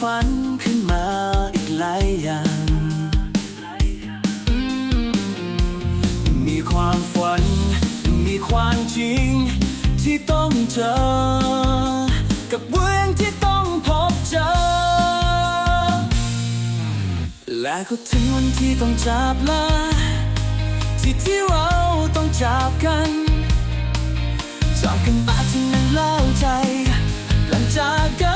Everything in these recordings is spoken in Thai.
ฝันขึ้นมาอีกหลายอย่าง มีความฝัน มีความจริง ที่ต้องเจอ กับเรื่องที่ต้องพบเจอ และก็ถึงวันที่ต้องจับลาที่ที่เราต้องจับกันจับกันมาที่นั้นแล้วใจ หลังจากกัน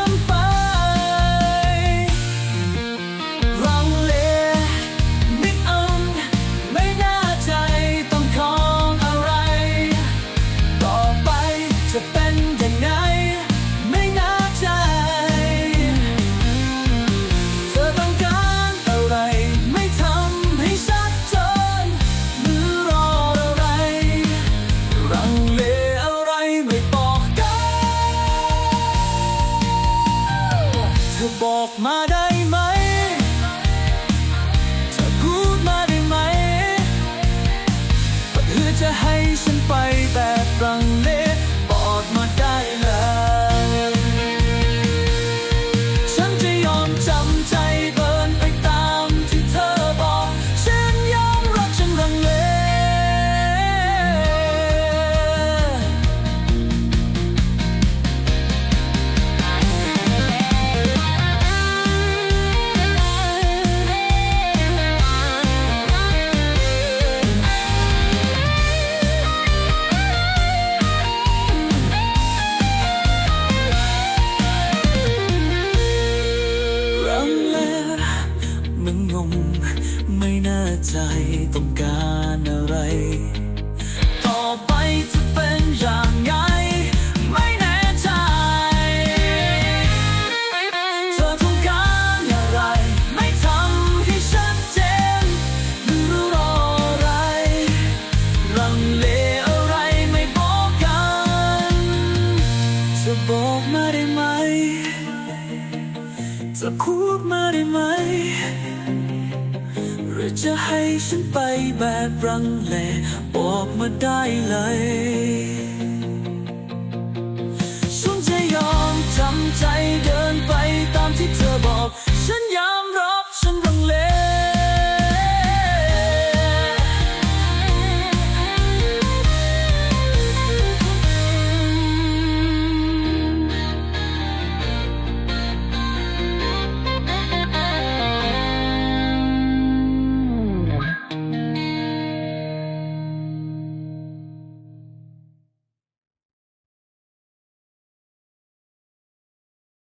เธอบอกมาได้ ต้องการอะไร ต่อไปจะเป็นอย่างไง ไม่แน่ใจ เธอต้องการอะไร ไม่ทำให้ชัดเจนหรือรออะไรรังเลอะไรไม่บอกกันจะบอกมาได้ไหม จะพูดมาได้ไหมือจะให้ฉันไปแบบรังเลบอกมาได้เลยฉันจะยอม